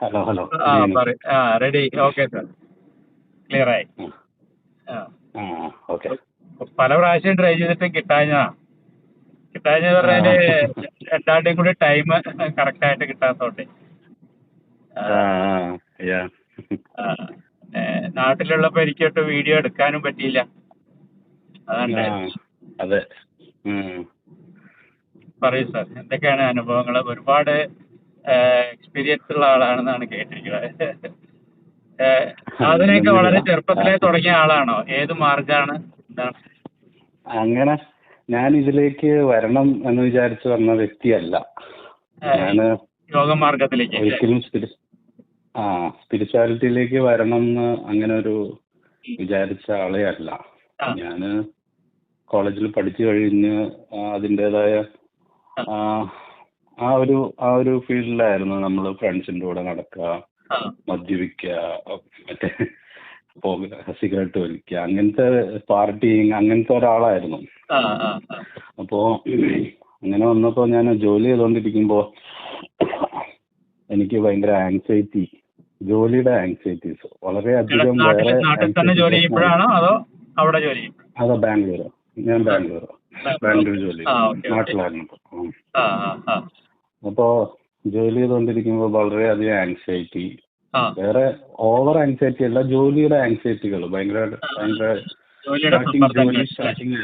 Hello hello ആ പറ ആ റെഡി ഓക്കെ സാർ ക്ലിയർ ആയി. ആ. ഓക്കെ പല പ്രാവശ്യം ട്രൈ ചെയ്തിട്ടും കിട്ടാഞ്ഞതാ. കിട്ടാഞ്ഞ പറഞ്ഞാൽ രണ്ടാളുടെയും കൂടി ടൈം കറക്റ്റ് ആയിട്ട് കിട്ടാത്തോണ്ട്. നാട്ടിലുള്ളപ്പോ എനിക്കൊട്ട് വീഡിയോ എടുക്കാനും പറ്റിയില്ല. അതാണ്. പറയൂ സാർ എന്തൊക്കെയാണ് അനുഭവങ്ങൾ ഒരുപാട് എക്സ്പീരിയൻസ് ഉള്ള ആളാണെന്നാണ് കേട്ടിരിക്കുന്നത്. അതിനൊക്കെ വളരെ ചെറുപ്പത്തിലേ തുടങ്ങിയ ആളാണോ? ഏത് മാർഗാണ്? എന്താണ്? അങ്ങനെ ഞാൻ ഇതിലേക്ക് വരണം എന്ന് വിചാരിച്ചു വന്ന വ്യക്തിയല്ല. ഞാൻ യോഗമാർഗത്തിലേക്ക് ഒരിക്കലും ആ സ്പിരിച്വാലിറ്റിയിലേക്ക് വരണം എന്ന് അങ്ങനെ ഒരു വിചാരിച്ച ആളെ അല്ല. ഞാൻ കോളേജിൽ പഠിച്ചു കഴിഞ്ഞ് ആ, അതിന്റെതായ ആ, ഒരു ആ ഒരു ഫീൽഡിലായിരുന്നു നമ്മൾ ഫ്രണ്ട്സിന്റെ കൂടെ നടക്കുക മദ്യപിക്കുക മറ്റേ പോകുക സിഗരറ്റ് വലിക്കുക അങ്ങനത്തെ പാർട്ടിങ് അങ്ങനത്തെ ഒരാളായിരുന്നു. ആ ആ ആ. അപ്പോ അങ്ങനെ വന്നപ്പോ ഞാൻ ജോലി ചെയ്തോണ്ടിരിക്കുമ്പോ എനിക്ക് ഭയങ്കര ആങ്സൈറ്റി ജോലിയുടെ ആങ്സൈറ്റീസ് വളരെ അധികം വേറെ അതെ ബാംഗ്ലൂർ ഞാൻ ബാംഗ്ലൂർ ബാംഗ്ലൂർ ജോലി. നാട്ടിലായിരുന്നു. ഉം. ആ ആ ആ അപ്പോ ജോലി ചെയ്തുകൊണ്ടിരിക്കുമ്പോൾ വളരെയധികം ആങ്സൈറ്റി വേറെ ഓവർ ആങ്സൈറ്റി അല്ല ജോലിയുടെ ആങ്സൈറ്റികൾ ഭയങ്കര ഭയങ്കര ജോലിയുടെ സ്റ്റാർട്ടിങ് ജോലി സ്റ്റാർട്ടിങ്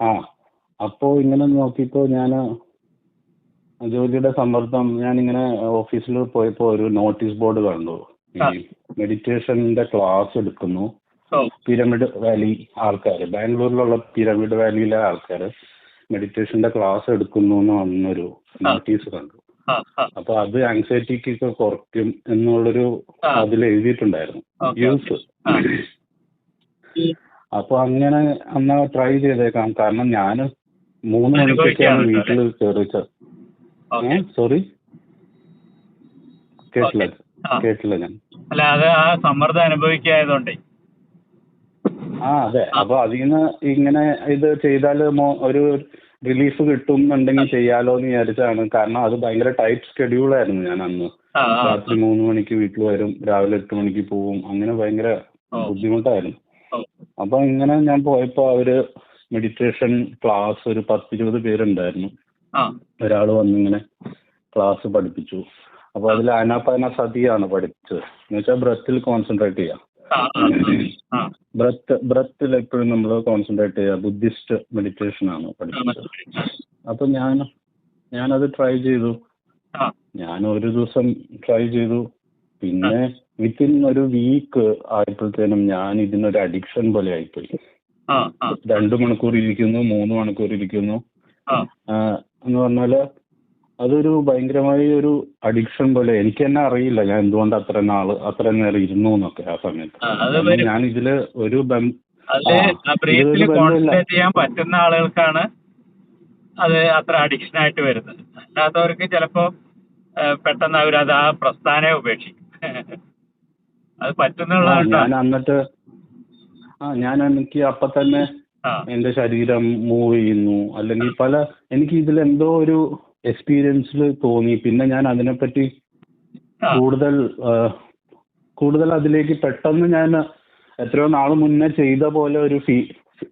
ആ. അപ്പോ ഇങ്ങനെ നോക്കിയപ്പോ ഞാൻ ജോലിയുടെ സമ്മർദ്ദം ഞാൻ ഇങ്ങനെ ഓഫീസിൽ പോയപ്പോ ഒരു നോട്ടീസ് ബോർഡ് കണ്ടു. മെഡിറ്റേഷന്റെ ക്ലാസ് എടുക്കുന്നു. പിരമിഡ് വാലി ആൾക്കാർ ബാംഗ്ലൂരിലുള്ള പിരമിഡ് വാലിയിലെ ആൾക്കാർ മെഡിറ്റേഷന്റെ ക്ലാസ് എടുക്കുന്നു എന്ന് വന്നൊരു നോട്ടീസ് കണ്ടു. അപ്പൊ അത് ആങ്സൈറ്റിക്കൊക്കെ കുറയ്ക്കും എന്നുള്ളൊരു. അതിൽ എഴുതിയിട്ടുണ്ടായിരുന്നു യൂസ് അപ്പൊ അങ്ങനെ അന്ന് ട്രൈ ചെയ്തേക്കാം. കാരണം ഞാൻ മൂന്ന് മണിക്കൊക്കെയാണ് വീട്ടിൽ കയറിച്ചത് ഓക്കെ. സോറി കേട്ടില്ല. കേട്ടില്ല ഞാൻ. അല്ല അത് ആ സമ്മർദ്ദം അനുഭവിക്കായതുകൊണ്ടേ. ആ അതെ. അപ്പൊ അതിന്ന് ഇങ്ങനെ ഇത് ചെയ്താൽ ഒരു റിലീഫ് കിട്ടും എന്നുണ്ടെങ്കിൽ ചെയ്യാലോ എന്ന് വിചാരിച്ചാണ് കാരണം അത് ഭയങ്കര ടൈറ്റ് ഷെഡ്യൂൾ ആയിരുന്നു ഞാൻ അന്ന്. രാത്രി മൂന്ന് മണിക്ക് വീട്ടിൽ വരും. രാവിലെ എട്ട് മണിക്ക് പോവും. അങ്ങനെ ഭയങ്കര ബുദ്ധിമുട്ടായിരുന്നു. അപ്പൊ ഇങ്ങനെ ഞാൻ പോയപ്പോ അവർ മെഡിറ്റേഷൻ ക്ലാസ് ഒരു പത്തിരുപത് പേരുണ്ടായിരുന്നു. ഒരാൾ വന്നിങ്ങനെ ക്ലാസ് പഠിപ്പിച്ചു. അപ്പൊ അതിൽ അനാപാന സതിയാണ് പഠിപ്പിച്ചത് എന്ന് വെച്ചാൽ ബ്രത്തിൽ കോൺസെൻട്രേറ്റ് ചെയ്യാം. ബ്രത്ത് ബ്രത്തിൽ എപ്പോഴും നമ്മൾ കോൺസെൻട്രേറ്റ് ചെയ്യുക. ബുദ്ധിസ്റ്റ് മെഡിറ്റേഷൻ ആണ് പഠിക്കുന്നത് അപ്പൊ ഞാൻ ഞാനത് ട്രൈ ചെയ്തു. ഞാൻ ഒരു ദിവസം ട്രൈ ചെയ്തു. പിന്നെ വിത്തിൻ ഒരു വീക്ക് ആയപ്പോഴത്തേനും ഞാൻ ഇതിനൊരു അഡിക്ഷൻ പോലെ ആയിപ്പോയി. രണ്ടു മണിക്കൂർ ഇരിക്കുന്നു മൂന്ന് മണിക്കൂർ ഇരിക്കുന്നു. എന്ന് പറഞ്ഞാൽ അതൊരു ഭയങ്കരമായ ഒരു അഡിക്ഷൻ പോലെ. എനിക്ക് തന്നെ അറിയില്ല ഞാൻ എന്തുകൊണ്ട് അത്ര നാൾ അത്ര നേരം ഇരുന്നു എന്നൊക്കെ ആ സമയത്ത്. ഞാൻ ഇതിൽ ഒരു അത് ബ്രീത്തിൽ കോൺസെൻട്രേറ്റ് ചെയ്യാൻ പറ്റുന്ന ആളുകൾക്കാണ് അത് അത്ര അഡിക്ഷൻ ആയിട്ട് വരുന്നത്. അല്ലാത്തവർക്ക് ചിലപ്പോ പെട്ടെന്ന് അവർ അത് ആ പ്രസ്ഥാനെ ഉപേക്ഷിക്കും. അത് പറ്റുന്ന ഞാൻ എന്നിട്ട് ആ ഞാൻ എനിക്ക് അപ്പൊ തന്നെ എന്റെ ശരീരം മൂവ് ചെയ്യുന്നു. അല്ലെങ്കിൽ പല എനിക്ക് ഇതിൽ എന്തോ ഒരു എക്സ്പീരിയൻസിൽ തോന്നി. പിന്നെ ഞാൻ അതിനെപ്പറ്റി കൂടുതൽ കൂടുതൽ അതിലേക്ക് പെട്ടെന്ന് ഞാൻ എത്രയോ നാൾ മുന്നേ ചെയ്ത പോലെ ഒരു ഫീ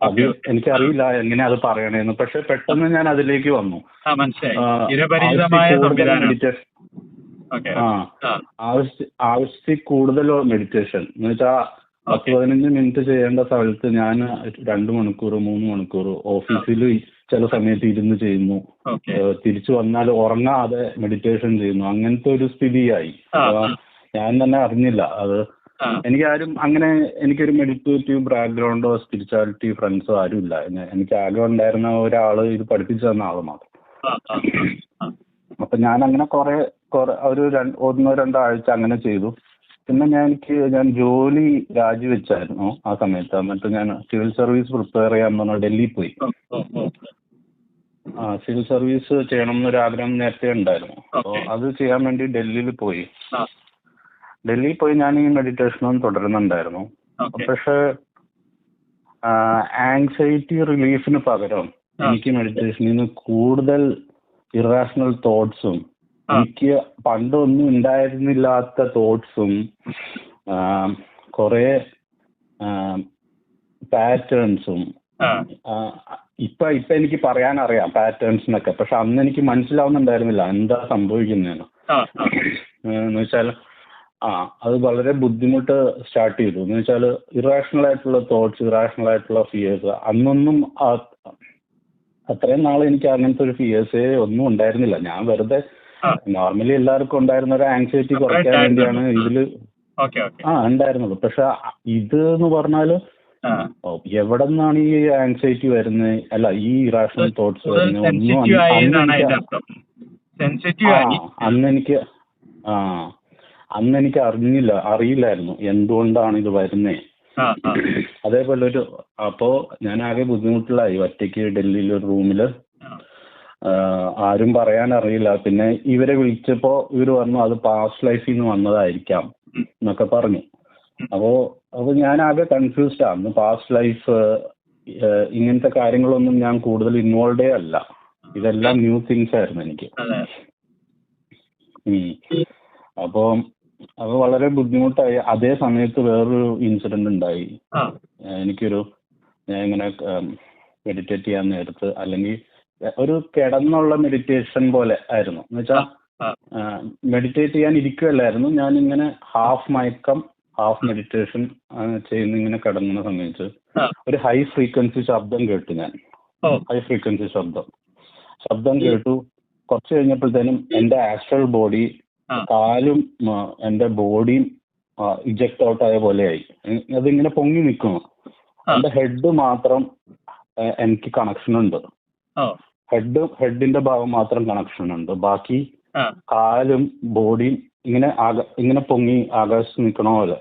അത്. എനിക്കറിയില്ല എങ്ങനെ അത് പറയണേന്ന്. പക്ഷെ പെട്ടെന്ന് ഞാൻ അതിലേക്ക് വന്നു. ആവശ്യത്തിൽ കൂടുതൽ മെഡിറ്റേഷൻ എന്ന് വെച്ചാൽ പത്ത് പതിനഞ്ച് മിനിറ്റ് ചെയ്യേണ്ട സ്ഥലത്ത് ഞാൻ രണ്ട് മണിക്കൂർ മൂന്ന് മണിക്കൂർ ഓഫീസിൽ ചില സമയത്ത് ഇരുന്ന് ചെയ്യുന്നു. തിരിച്ചു വന്നാൽ ഉറങ്ങാതെ മെഡിറ്റേഷൻ ചെയ്യുന്നു. അങ്ങനത്തെ ഒരു സ്ഥിതിയായി. ഞാൻ തന്നെ അറിഞ്ഞില്ല. അത് എനിക്കാരും എനിക്ക് ആരും അങ്ങനെ എനിക്കൊരു മെഡിറ്റേറ്റീവ് ബാക്ക്ഗ്രൗണ്ടോ സ്പിരിച്വാലിറ്റി ഫ്രണ്ട്സോ ആരും ഇല്ല. എനിക്ക് ആഗ്രഹം ഉണ്ടായിരുന്ന ഒരാൾ ഇത് പഠിപ്പിച്ചു തന്ന ആൾ മാത്രം. അപ്പൊ ഞാൻ അങ്ങനെ കുറെ കുറെ ഒരു ഒന്നോ രണ്ടോ ആഴ്ച അങ്ങനെ ചെയ്തു. പിന്നെ ഞാൻ എനിക്ക് ഞാൻ ജോലി രാജിവെച്ചായിരുന്നു ആ സമയത്ത്. എന്നിട്ട് ഞാൻ സിവിൽ സർവീസ് പ്രിപ്പയർ ചെയ്യാൻ പറഞ്ഞ ഡൽഹിയിൽ പോയി. സിവിൽ സർവീസ് ചെയ്യണം എന്നൊരു ആഗ്രഹം നേരത്തെ ഉണ്ടായിരുന്നു. അപ്പോൾ അത് ചെയ്യാൻ വേണ്ടി ഡൽഹിയിൽ പോയി. ഡൽഹിയിൽ പോയി ഞാൻ ഈ മെഡിറ്റേഷനും തുടരുന്നുണ്ടായിരുന്നു. പക്ഷെ ആങ്സൈറ്റി റിലീഫിന് പകരം എനിക്ക് മെഡിറ്റേഷനിൽ നിന്ന് കൂടുതൽ ഇറാഷണൽ തോട്ട്സും. എനിക്ക് പണ്ടൊന്നും ഉണ്ടായിരുന്നില്ലാത്ത തോട്ട്സും കുറെ പാറ്റേൺസും ആ ഇപ്പൊ ഇപ്പൊ എനിക്ക് പറയാൻ അറിയാം എന്നൊക്കെ പക്ഷെ അന്ന് എനിക്ക് മനസ്സിലാവുന്നുണ്ടായിരുന്നില്ല എന്താ സംഭവിക്കുന്നതെന്ന് എന്ന് വെച്ചാൽ ആ അത് വളരെ ബുദ്ധിമുട്ട് സ്റ്റാർട്ട് ചെയ്തു. എന്ന് വെച്ചാൽ ഇറാഷണൽ ആയിട്ടുള്ള തോട്ട്സ് ഇറാഷണൽ ആയിട്ടുള്ള ഫിയേഴ്സ് അന്നൊന്നും അത്രയും നാൾ എനിക്ക് അങ്ങനത്തെ ഒരു ഫിയേഴ്സേ ഒന്നും ഉണ്ടായിരുന്നില്ല. ഞാൻ വെറുതെ നോർമലി എല്ലാവർക്കും ഉണ്ടായിരുന്ന ഒരു ആങ്സൈറ്റി കുറയ്ക്കാൻ. വേണ്ടിയാണ് ഇതിൽ ആ ഉണ്ടായിരുന്നുള്ളൂ പക്ഷെ ഇത് എന്ന് ഓ, എവിടെ നിന്നാണ് ഈ ആങ്സൈറ്റി വരുന്നത്? അല്ല ഈ ഇറാഷണൽ തോട്ട്സ് അന്ന് എനിക്ക് ആ അന്ന് എനിക്ക് അറിഞ്ഞില്ല അറിയില്ലായിരുന്നു എന്തുകൊണ്ടാണ് ഇത് വരുന്നത് അതേപോലെ ഒരു അപ്പോ ഞാൻ ആകെ ബുദ്ധിമുട്ടിലായി. ഒറ്റയ്ക്ക് ഡൽഹിയിൽ ഒരു റൂമിൽ ആരും പറയാൻ അറിയില്ല. പിന്നെ ഇവരെ വിളിച്ചപ്പോ ഇവർ പറഞ്ഞു അത് പാസ്റ്റ് ലൈഫിൽ നിന്ന് വന്നതായിരിക്കാം എന്നൊക്കെ പറഞ്ഞു. അപ്പോ അപ്പൊ ഞാൻ ആകെ കൺഫ്യൂസ്ഡ് ആണ് പാസ്റ്റ് ലൈഫ് ഇങ്ങനത്തെ കാര്യങ്ങളൊന്നും ഞാൻ കൂടുതൽ ഇൻവോൾവേ അല്ല. ഇതെല്ലാം ന്യൂ തിങ്സ് ആയിരുന്നു എനിക്ക്. അപ്പോ അത് വളരെ ബുദ്ധിമുട്ടായി. അതേ സമയത്ത് വേറൊരു ഇൻസിഡന്റ് ഉണ്ടായി. എനിക്കൊരു ഞാൻ ഇങ്ങനെ മെഡിറ്റേറ്റ് ചെയ്യാൻ നേരത്ത് അല്ലെങ്കിൽ ഒരു കിടന്നുള്ള മെഡിറ്റേഷൻ പോലെ ആയിരുന്നു. എന്ന് വെച്ചാൽ ആ. മെഡിറ്റേറ്റ് ചെയ്യാൻ ഇരിക്കുകയല്ലായിരുന്നു ഞാൻ ഇങ്ങനെ ഹാഫ് മയക്കം ഹാഫ് മെഡിറ്റേഷൻ ചെയ്യുന്ന ഇങ്ങനെ കിടങ്ങുന്ന സമയത്ത് ഒരു ഹൈ ഫ്രീക്വൻസി ശബ്ദം കേട്ടു ഞാൻ. ഹൈ ഫ്രീക്വൻസി ശബ്ദം. ശബ്ദം കേട്ടു. കുറച്ച് കഴിഞ്ഞപ്പോഴത്തേനും എന്റെ ആക്ച്വൽ ബോഡി കാലും എന്റെ ബോഡിയും ഇജക്ട് ഔട്ട് ആയ പോലെയായി. അതിങ്ങനെ പൊങ്ങി നിൽക്കുന്നു. എന്റെ ഹെഡ് മാത്രം എനിക്ക് കണക്ഷൻ ഉണ്ട്. ഹെഡ് ഹെഡിന്റെ ഭാഗം മാത്രം കണക്ഷൻ ഉണ്ട്. ബാക്കി കാലും ബോഡിയും ഇങ്ങനെ ആക ഇങ്ങനെ പൊങ്ങി ആകാശത്ത് നിൽക്കണ പോലെ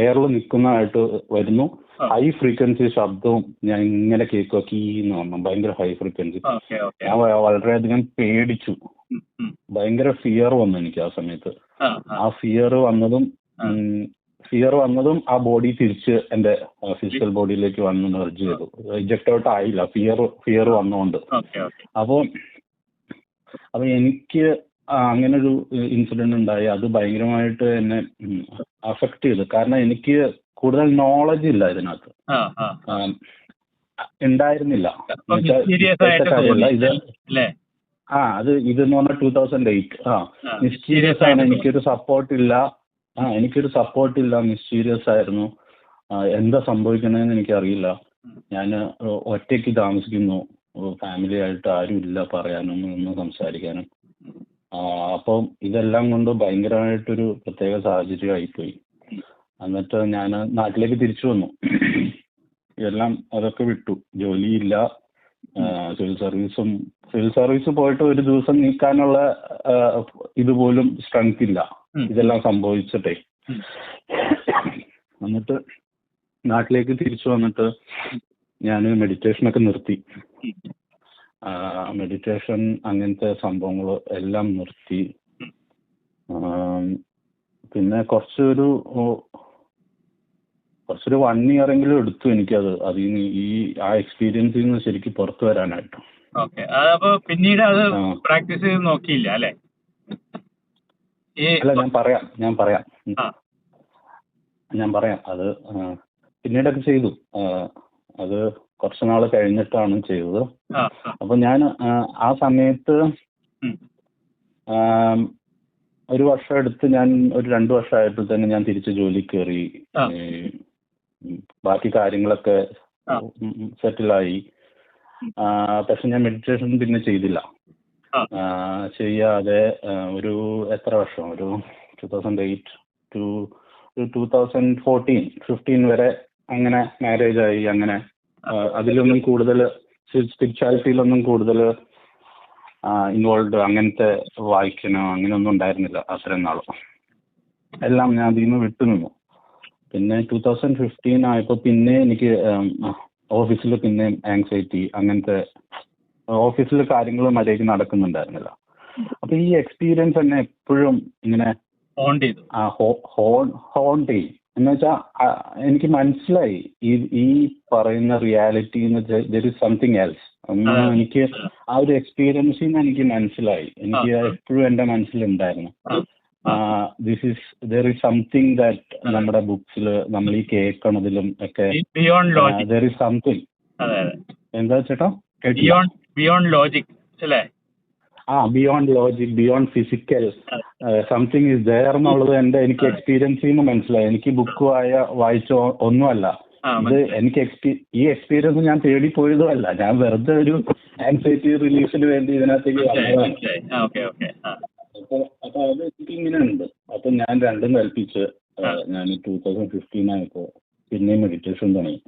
എയറിൽ നിൽക്കുന്നതായിട്ട് വരുന്നു. ഹൈ ഫ്രീക്വൻസി ശബ്ദവും ഞാൻ ഇങ്ങനെ കേൾക്കുക കീന്ന് പറഞ്ഞു. ഭയങ്കര ഹൈ ഫ്രീക്വൻസി ഞാൻ വളരെയധികം പേടിച്ചു. ഭയങ്കര ഫിയർ വന്നു എനിക്ക് ആ സമയത്ത്. ആ ഫിയർ വന്നതും ഫിയർ വന്നതും ആ ബോഡി തിരിച്ച് എന്റെ ഫിസിക്കൽ ബോഡിയിലേക്ക് വന്ന് മെർജ് ചെയ്തു. ഇജക്ട് ഔട്ട് ആയില്ല. ഫിയർ ഫിയർ വന്നുകൊണ്ട് അപ്പോൾ അപ്പൊ എനിക്ക് ആ അങ്ങനെ ഒരു ഇൻസിഡന്റ് ഉണ്ടായി. അത് ഭയങ്കരമായിട്ട് എന്നെ അഫക്ട് ചെയ്തു. കാരണം എനിക്ക് കൂടുതൽ നോളജ് ഇല്ല ഇതിനകത്ത്. ആ ആ. അത് ഉണ്ടായിരുന്നില്ല. കാര്യമല്ല. ഇത് ആ അത് ഇതെന്ന് പറഞ്ഞാൽ ടൂ തൗസൻഡ് എയ്റ്റ് ആ മിസ്റ്റീരിയസ് ആണ്. എനിക്കൊരു സപ്പോർട്ട് ഇല്ല. ആ എനിക്കൊരു സപ്പോർട്ട് ഇല്ല. മിസ്റ്റീരിയസ് ആയിരുന്നു. എന്താ സംഭവിക്കണതെന്ന് എനിക്കറിയില്ല. ഞാൻ ഒറ്റയ്ക്ക് താമസിക്കുന്നു. ഫാമിലി ആയിട്ട് ആരും ഇല്ല പറയാനും ഒന്നും സംസാരിക്കാനും. അപ്പം ഇതെല്ലാം കൊണ്ട് ഭയങ്കരമായിട്ടൊരു പ്രത്യേക സാഹചര്യമായിപ്പോയി എന്നിട്ട് ഞാൻ നാട്ടിലേക്ക് തിരിച്ചു വന്നു. എല്ലാം അതൊക്കെ വിട്ടു. ജോലിയില്ല. സിവിൽ സർവീസും സിവിൽ സർവീസ് പോയിട്ട് ഒരു ദിവസം നീക്കാനുള്ള ഇതുപോലും സ്ട്രെങ്ത് ഇല്ല. ഇതെല്ലാം സംഭവിച്ചിട്ടേ. എന്നിട്ട് നാട്ടിലേക്ക് തിരിച്ചു വന്നിട്ട് ഞാൻ മെഡിറ്റേഷനൊക്കെ നിർത്തി. മെഡിറ്റേഷൻ അങ്ങനത്തെ സംഭവങ്ങൾ എല്ലാം നിർത്തി. പിന്നെ കുറച്ചൊരു കുറച്ചൊരു വൺ ഇയർ എങ്കിലും എടുത്തു എനിക്കത്. അതിൽ നിന്ന് ഈ ആ എക്സ്പീരിയൻസിൽ നിന്ന് ശരിക്കും പുറത്തു വരാനായിട്ട്. പിന്നീട് അത് പ്രാക്ടീസ് ചെയ്ത് നോക്കിയില്ല അല്ലേ? അല്ല ഞാൻ പറയാം ഞാൻ പറയാം. ഞാൻ പറയാം. അത് പിന്നീടൊക്കെ ചെയ്തു. അത് കുറച്ച് നാൾ കഴിഞ്ഞിട്ടാണ് ചെയ്തത്. അപ്പൊ ഞാൻ ആ, സമയത്ത് ഒരു വർഷം എടുത്ത് ഞാൻ ഒരു രണ്ട് വർഷമായപ്പോൾ തന്നെ ഞാൻ തിരിച്ച് ജോലി കയറി. ബാക്കി കാര്യങ്ങളൊക്കെ. സെറ്റിലായി. പക്ഷെ ഞാൻ മെഡിറ്റേഷൻ പിന്നെ ചെയ്തില്ല. ചെയ്യാതെ ഒരു എത്ര വർഷം? ഒരു two thousand eight to two thousand fourteen fifteen വരെ അങ്ങനെ മാരേജ് ആയി അങ്ങനെ അതിലൊന്നും കൂടുതൽ സ്പിരിച്വാലിറ്റിയിലൊന്നും കൂടുതൽ ഇൻവോൾവ് അങ്ങനത്തെ വായിക്കണോ അങ്ങനെയൊന്നും ഉണ്ടായിരുന്നില്ല അത്രയും നാളും. എല്ലാം ഞാൻ അതിൽ നിന്ന് വിട്ടുനിന്നു പിന്നെ ടൂ തൗസൻഡ് ഫിഫ്റ്റീൻ ആയപ്പോൾ പിന്നെ എനിക്ക് ഓഫീസിൽ പിന്നെ ആങ്സൈറ്റി അങ്ങനത്തെ ഓഫീസിൽ കാര്യങ്ങൾ മര്യാദയ്ക്ക് നടക്കുന്നുണ്ടായിരുന്നില്ല. അപ്പൊ ഈ എക്സ്പീരിയൻസ് തന്നെ എപ്പോഴും ഇങ്ങനെ ഹോൺ ചെയ്യും. എന്ന് വെച്ചാൽ എനിക്ക് മനസ്സിലായി. ഈ ഈ പറയുന്ന reality there is something else എനിക്ക് ആ ഒരു എക്സ്പീരിയൻസിൽ നിന്ന് എനിക്ക് മനസ്സിലായി. എനിക്ക് എപ്പോഴും എന്റെ മനസ്സിലുണ്ടായിരുന്നു. This is there is something that നമ്മുടെ ബുക്സിൽ നമ്മൾ ഈ കേൾക്കണതിലും ഒക്കെ ദർ ഇസ് സംതിങ് എന്താ ചേട്ടാ? ബിയോണ്ട് ലോജിക് അല്ലേ? ആ beyond logic beyond physical something is there എന്നുള്ളത് എന്റെ എനിക്ക് എക്സ്പീരിയൻസിൽ നിന്ന് മനസ്സിലായി. എനിക്ക് ബുക്ക് വായ വായിച്ചോ ഒന്നുമല്ല. ഇത് എനിക്ക് എക്സ്പീ ഈ എക്സ്പീരിയൻസ് ഞാൻ തേടി പോയതും അല്ല ഞാൻ വെറുതെ ഒരു ആൻസൈറ്റി റിലീഫിന് വേണ്ടി ഇതിനകത്തേക്ക് വന്നതാണ്. അപ്പൊ അപ്പൊ അത് എനിക്ക് ഇങ്ങനെ ഉണ്ട് അപ്പൊ ഞാൻ രണ്ടും കൽപ്പിച്ച് ഞാൻ ടൂ തൗസൻഡ് ഫിഫ്റ്റീൻ ആയപ്പോ പിന്നെയും മെഡിറ്റേഷൻ തുടങ്ങി.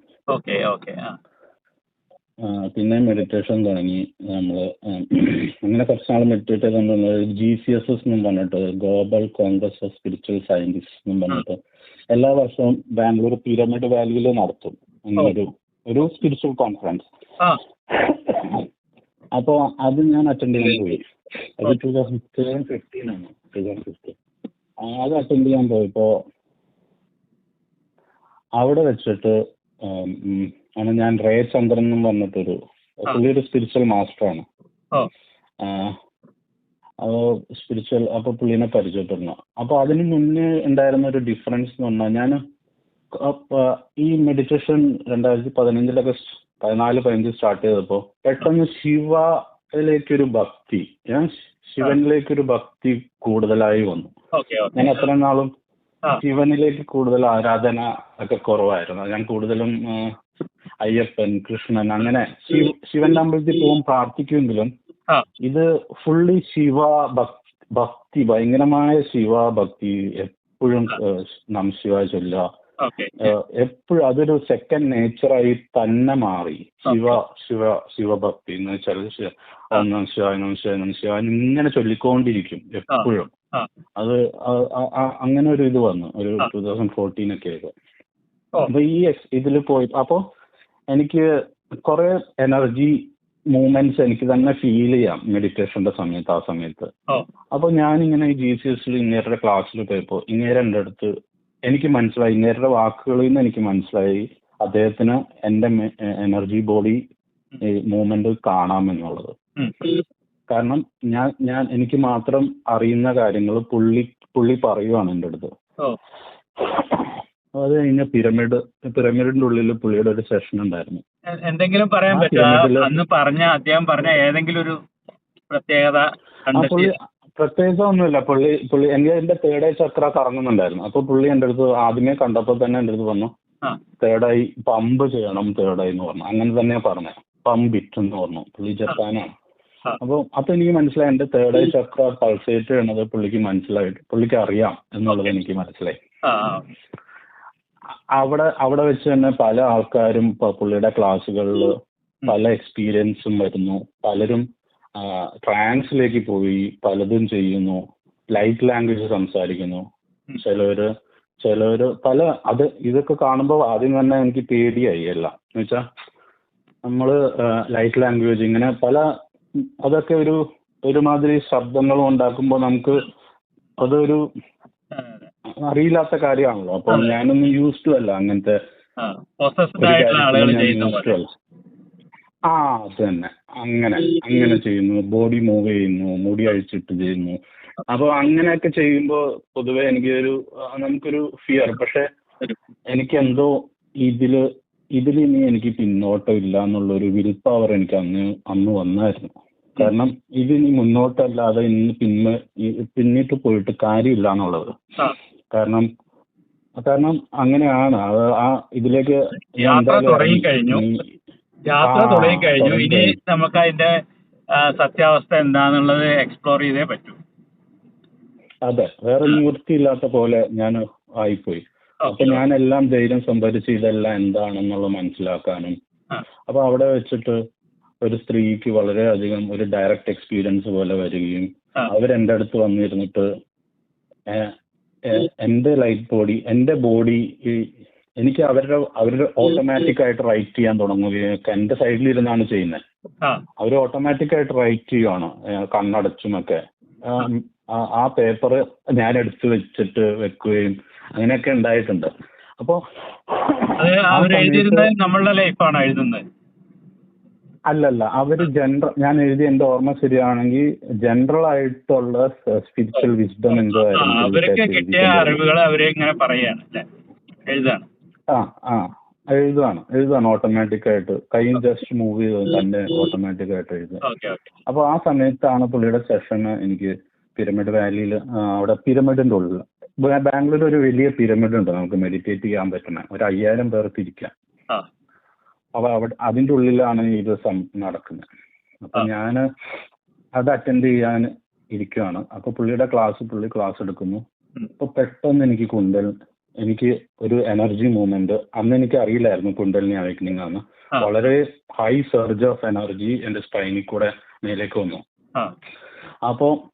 പിന്നെ മെഡിറ്റേഷൻ തുടങ്ങി. നമ്മൾ അങ്ങനെ കുറച്ച് നാൾ മെഡിറ്റേറ്റ് ചെയ്തുകൊണ്ടുള്ളത് ജി സി എസ് എസ് എന്നും പറഞ്ഞിട്ട് global congress of spiritual scientist എന്നും പറഞ്ഞിട്ട് എല്ലാ വർഷവും ബാംഗ്ലൂർ പിരമിഡ് വാലിയിൽ നടത്തും. അങ്ങനൊരു ഒരു സ്പിരിച്വൽ കോൺഫറൻസ് അപ്പോൾ അത് ഞാൻ അറ്റൻഡ് ചെയ്യാൻ പോയി. അത് ടൂ തൗസൻഡ് ഫിഫ്റ്റീൻ ആണ്. ടൂ തൗസൻഡ് ഫിഫ്റ്റീൻ അത് അറ്റൻഡ് ചെയ്യാൻ പോയപ്പോൾ അവിടെ വെച്ചിട്ട് ആണ്. ഞാൻ റേ ചന്ദ്രൻ എന്നും പറഞ്ഞിട്ടൊരു പുള്ളി ഒരു സ്പിരിച്വൽ മാസ്റ്ററാണ് സ്പിരിച്വൽ അപ്പൊ പുള്ളിനെ പരിചയപ്പെടുന്നു. അപ്പൊ അതിന് മുന്നേ ഉണ്ടായിരുന്ന ഒരു ഡിഫറൻസ് എന്ന് പറഞ്ഞാൽ ഞാൻ ഈ മെഡിറ്റേഷൻ രണ്ടായിരത്തി പതിനഞ്ചിലൊക്കെ പതിനാല് പതിനഞ്ച് സ്റ്റാർട്ട് ചെയ്തപ്പോൾ പെട്ടെന്ന് ശിവയിലേക്കൊരു ഭക്തി ഞാൻ ശിവനിലേക്കൊരു ഭക്തി കൂടുതലായി വന്നു. ഞാൻ എത്ര നാളും ശിവനിലേക്ക് കൂടുതൽ ആരാധന ഒക്കെ കുറവായിരുന്നു. ഞാൻ കൂടുതലും അയ്യപ്പൻ കൃഷ്ണൻ അങ്ങനെ ശിവൻ ശിവന്റെ അമ്പലത്തിൽ പോകും പ്രാർത്ഥിക്കുമെങ്കിലും ഇത് ഫുള്ളി ശിവ ഭക്തി ഭയങ്കരമായ ശിവ ഭക്തി എപ്പോഴും നാം ശിവ ചൊല്ലുക എപ്പോഴും അതൊരു സെക്കൻഡ് നേച്ചറായി തന്നെ മാറി. ശിവ ശിവ ശിവഭക്തി എന്ന് വെച്ചാൽ ശിവ ശിവായ ഇങ്ങനെ ചൊല്ലിക്കൊണ്ടിരിക്കും എപ്പോഴും. അത് അങ്ങനെ ഒരു ഇത് വന്നു. ഒരു ടൂ തൗസൻഡ് ഫോർട്ടീൻ ഒക്കെ ഓ അപ്പൊ ഈ ഇതിൽ പോയി അപ്പോ എനിക്ക് കുറെ എനർജി മൂവ്മെന്റ്സ് എനിക്ക് തന്നെ ഫീൽ ചെയ്യാം മെഡിറ്റേഷന്റെ സമയത്ത് ആ സമയത്ത്. അപ്പൊ ഞാൻ ഈ ജി സി എസിൽ ഇങ്ങേരുടെ ക്ലാസ്സിൽ പോയപ്പോ ഇങ്ങേരെ എന്റെ അടുത്ത് എനിക്ക് മനസ്സിലായി ഇങ്ങേരുടെ വാക്കുകളിൽ നിന്ന് എനിക്ക് മനസ്സിലായി അദ്ദേഹത്തിന് എന്റെ എനർജി ബോഡി മൂവ്മെന്റ് കാണാമെന്നുള്ളത്. കാരണം ഞാൻ ഞാൻ എനിക്ക് മാത്രം അറിയുന്ന കാര്യങ്ങൾ പുള്ളി പുള്ളി പറയുവാണ് എന്റെ അടുത്ത്. അത് കഴിഞ്ഞ പിരമിഡ് പിരമിഡിന്റെ ഉള്ളിൽ പുള്ളിയുടെ ഒരു സെഷൻ ഉണ്ടായിരുന്നു. എന്തെങ്കിലും പറയാൻ പറ്റുമോ അന്ന് പറഞ്ഞ അദ്ദേഹം പറഞ്ഞ ഏതെങ്കിലും ഒരു പ്രത്യേകത പ്രത്യേകിച്ച് ഒന്നുമില്ല. പുള്ളി പുള്ളി എനിക്ക് എന്റെ തേർഡ് ഐ ചക്ര കറങ്ങുന്നുണ്ടായിരുന്നു. അപ്പൊ പുള്ളി എന്റെ അടുത്ത് ആദ്യമേ കണ്ടപ്പോൾ തന്നെ എന്റെ അടുത്ത് പറഞ്ഞു തേർഡ് ഐ പമ്പ് ചെയ്യണം തേർഡ് ഐ എന്ന് പറഞ്ഞു. അങ്ങനെ തന്നെയാ പറഞ്ഞത് പമ്പ് ഇറ്റ് എന്ന് പറഞ്ഞു. പുള്ളി ജപ്പാനാണ്. അപ്പൊ അപ്പൊ എനിക്ക് മനസ്സിലായി എന്റെ തേർഡ് ഐ ചക്ര പൾസേറ്റ് ചെയ്യണത് പുള്ളിക്ക് മനസ്സിലായിട്ട് പുള്ളിക്ക് അറിയാം എന്നുള്ളത് എനിക്ക് മനസ്സിലായി. അവിടെ അവിടെ വെച്ച് തന്നെ പല ആൾക്കാരും ഇപ്പൊ പുള്ളിയുടെ ക്ലാസ്സുകളിൽ പല എക്സ്പീരിയൻസും വരുന്നു. പലരും ട്രാൻസിലേക്ക് പോയി പലതും ചെയ്യുന്നു. ലൈറ്റ് ലാംഗ്വേജ് സംസാരിക്കുന്നു. ചിലവര് ചിലവര് പല അത് ഇതൊക്കെ കാണുമ്പോൾ ആദ്യം തന്നെ എനിക്ക് പേടിയായി എല്ലാം. എന്ന് വെച്ചാൽ നമ്മൾ ലൈറ്റ് ലാംഗ്വേജ് ഇങ്ങനെ പല അതൊക്കെ ഒരു ഒരുമാതിരി ശബ്ദങ്ങളും ഉണ്ടാക്കുമ്പോൾ നമുക്ക് അതൊരു. അറിയില്ലാത്ത കാര്യമാണല്ലോ. അപ്പൊ. ഞാനൊന്നും യൂസ്ഡ് അല്ല അങ്ങനത്തെ ആ. അത് തന്നെ. അങ്ങനെ അങ്ങനെ ചെയ്യുന്നു. ബോഡി മൂവ് ചെയ്യുന്നു. മുടി അഴിച്ചിട്ട് ചെയ്യുന്നു. അപ്പൊ അങ്ങനെയൊക്കെ ചെയ്യുമ്പോൾ പൊതുവെ എനിക്കൊരു നമുക്കൊരു ഫിയർ പക്ഷെ എനിക്ക് എന്തോ ഇതിൽ ഇതിലിനി എനിക്ക് പിന്നോട്ടം ഇല്ല എന്നുള്ള ഒരു വിൽ പവർ എനിക്ക് അന്ന് അന്ന് വന്നായിരുന്നു. കാരണം ഇതിനി മുന്നോട്ടല്ലാതെ ഇന്ന് പിന്നെ പിന്നിട്ട് പോയിട്ട് കാര്യമില്ല എന്നുള്ളത്. കാരണം കാരണം അങ്ങനെയാണ് അത് ആ ഇതിലേക്ക് യാത്ര തുടങ്ങിക്കഴിഞ്ഞു. യാത്ര തുടങ്ങിക്കഴിഞ്ഞു ഇനി. നമുക്ക് അതിന്റെ സത്യാവസ്ഥ എന്താന്നുള്ളത് എക്സ്പ്ലോർ ചെയ്തേ പറ്റൂ അതെ വേറെ നിവൃത്തിയില്ലാത്ത പോലെ ഞാൻ ആയിപ്പോയി അപ്പൊ ഞാൻ എല്ലാം ധൈര്യം സംഭരിച്ച് ഇതെല്ലാം എന്താണെന്നുള്ളത് മനസ്സിലാക്കാനും അപ്പൊ അവിടെ വെച്ചിട്ട് ഒരു സ്ത്രീക്ക് വളരെ അധികം ഒരു ഡയറക്റ്റ് എക്സ്പീരിയൻസ് പോലെ വരികയും. അവരെന്റെ അടുത്ത് വന്നിരുന്നിട്ട് എന്റെ ലൈറ്റ് ബോഡി എന്റെ ബോഡി എനിക്ക് അവരുടെ അവരുടെ ഓട്ടോമാറ്റിക് ആയിട്ട് റൈറ്റ് ചെയ്യാൻ തുടങ്ങുകയും എന്റെ സൈഡിൽ ഇരുന്നാണ് ചെയ്യുന്നത് അവർ ഓട്ടോമാറ്റിക് ആയിട്ട് റൈറ്റ് ചെയ്യുവാണ് കണ്ണടച്ചുമൊക്കെ. ആ, പേപ്പർ ഞാൻ എടുത്തു വെച്ചിട്ട് വെക്കുകയും അങ്ങനെയൊക്കെ ഉണ്ടായിട്ടുണ്ട്. അപ്പോ നമ്മളുടെ ലൈഫാണ് എഴുതുന്നത്? അല്ലല്ല അവർ ജനറൽ ഞാൻ എഴുതി എന്റെ ഓർമ്മ ശരിയാണെങ്കിൽ ജനറൽ ആയിട്ടുള്ള സ്പിരിച്വൽ വിസ്ഡം എന്തോ അവർക്ക് കിട്ടിയ. അറിവുകൾ അവരെ ഇങ്ങനെ പറയാണ് എഴുതാണ്. ആ ആ എഴുതാണ് എഴുതാണ് ഓട്ടോമാറ്റിക് ആയിട്ട്. കൈ ജസ്റ്റ് മൂവ് ചെയ്ത് തന്നെ ഓട്ടോമാറ്റിക് ആയിട്ട് എഴുതുക. അപ്പോൾ ആ സമയത്താണ് പുള്ളിയുടെ സെഷന് എനിക്ക് പിരമിഡ് വാലിയിൽ അവിടെ പിരമിഡിന്റെ ഉള്ളിൽ ബാംഗ്ലൂർ ഒരു വലിയ പിരമിഡ് ഉണ്ട് നമുക്ക് മെഡിറ്റേറ്റ് ചെയ്യാൻ പറ്റുന്ന. ഒരു അയ്യായിരം പേർക്ക് ഇരിക്കാം. അവിടെ അതിന്റെ ഉള്ളിലാണ് ഈ ദിവസം നടക്കുന്നത്. അപ്പൊ. ഞാൻ അത് അറ്റൻഡ് ചെയ്യാൻ ഇരിക്കുകയാണ് അപ്പൊ പുള്ളിയുടെ ക്ലാസ് പുള്ളി ക്ലാസ് എടുക്കുന്നു. അപ്പൊ പെട്ടെന്ന് എനിക്ക് കുണ്ടൽ എനിക്ക് ഒരു എനർജി മൂവ്മെന്റ് അന്ന് എനിക്ക് അറിയില്ലായിരുന്നു കുണ്ടലിനി അവേക്കനിങ് ആണ് വളരെ ഹൈ സർജ് ഓഫ് എനർജി എന്റെ സ്പൈനിൽ കൂടെ മേലേക്ക് വന്നു. അപ്പോ